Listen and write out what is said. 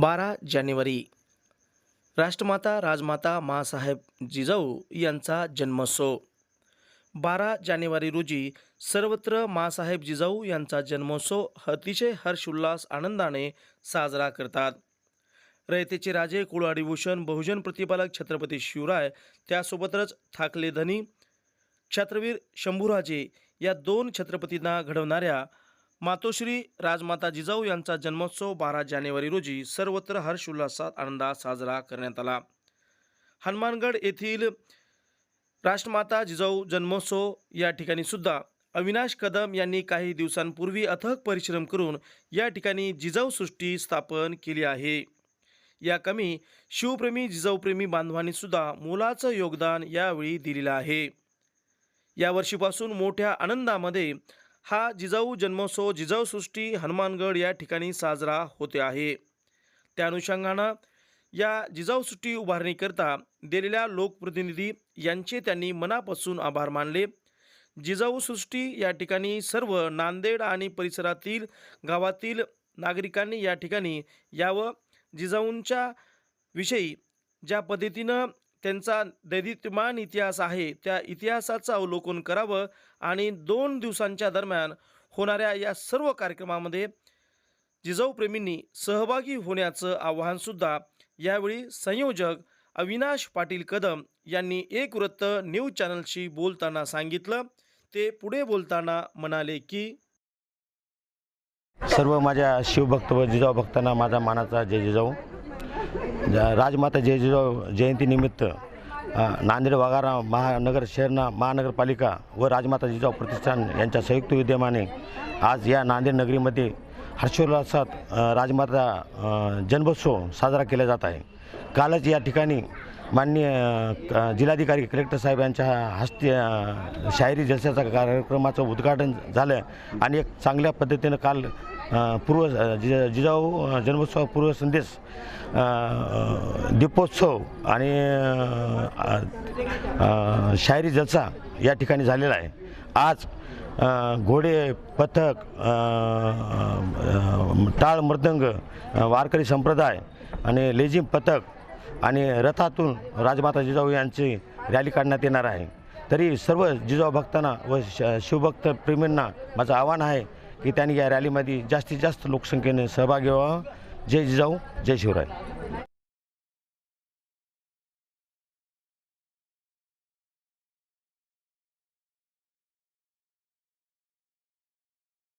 बारा जानेवारी. राष्ट्रमाता राजमाता मासाहेब जिजाऊ यांचा जन्मोत्सव. बारा जानेवारी रोजी सर्वत्र मासाहेब जिजाऊ यांचा जन्मोत्सव अतिशय हर्षोल्लास आनंदाने साजरा करतात. रयतेचे राजे कुळाडीभूषण बहुजन प्रतिपालक छत्रपती शिवराय त्यासोबतच ठाकले धनी छत्रवीर शंभूराजे या दोन छत्रपतींना घडवणाऱ्या मातोश्री राजमाता जिजाऊ यांचा जन्मोत्सव बारा जानेवारी रोजी सर्वत्र हर्षोल्लासात आनंदात साजरा करण्यात आला. हनुमानगड येथील राष्ट्रमाता जिजाऊ जन्मोत्सव या ठिकाणी सुद्धा अविनाश कदम यांनी काही दिवसांपूर्वी अथक परिश्रम करून या ठिकाणी जिजाऊ सृष्टी स्थापन केली आहे. या कमी शिवप्रेमी जिजाऊप्रेमी बांधवांनी सुद्धा मोलाचं योगदान यावेळी दिलेलं आहे. या वर्षीपासून मोठ्या आनंदामध्ये हा जिजाऊ जन्मोत्सव जिजाऊ सृष्टी हनुमानगड या ठिकाणी साजरा होते आहे. त्या अनुषंगानं या जिजाऊ सृष्टी उभारणीकरता दिलेल्या लोकप्रतिनिधी यांचे त्यांनी मनापासून आभार मानले. जिजाऊ सृष्टी या ठिकाणी सर्व नांदेड आणि परिसरातील गावातील नागरिकांनी या ठिकाणी यावं. जिजाऊंच्या विषयी ज्या पद्धतीनं त्यांचा दैदित्यमान इतिहास आहे त्या इतिहासाचं अवलोकन करावं आणि दोन दिवसांच्या दरम्यान होणाऱ्या या सर्व कार्यक्रमामध्ये जिजाऊप्रेमींनी सहभागी होण्याचं आवाहनसुद्धा यावेळी संयोजक अविनाश पाटील कदम यांनी एक वृत्त न्यूज चॅनलशी बोलताना सांगितलं. ते पुढे बोलताना म्हणाले की सर्व माझ्या शिवभक्त व जिजाऊ भक्तांना माझा मानाचा जय जिजाऊ. राजमाता जय जिजाऊ जयंतीनिमित्त नांदेड वाघारा महानगर शहरना महानगरपालिका व राजमाता जिजाऊ प्रतिष्ठान यांच्या संयुक्त विद्यमाने आज या नांदेड नगरीमध्ये हर्षोल्लासात राजमाता जन्मोत्सव साजरा केला जात आहे. कालच या ठिकाणी माननीय क- जिल्हाधिकारी कलेक्टर साहेब यांच्या हस्ते शायरी जलसाचा कार्यक्रमाचं उद्घाटन झालं आणि एक चांगल्या पद्धतीनं काल पूर्व जि जिजाऊ जन्मोत्सव पूर्व संदेश दीपोत्सव आणि शायरी जलसा या ठिकाणी झालेला आहे. आज घोडे पथक टाळ मृदंग वारकरी संप्रदाय आणि लेझिम पथक आणि रथातून राजमाता जिजाऊ यांची रॅली काढण्यात येणार आहे. तरी सर्व जिजाऊ भक्तांना व श शिवभक्त प्रेमींना माझं आव्हान आहे की त्यांनी या रॅलीमध्ये जास्तीत जास्त लोकसंख्येने सहभागी व्हावं. जय जिजाऊ जय शिवराय.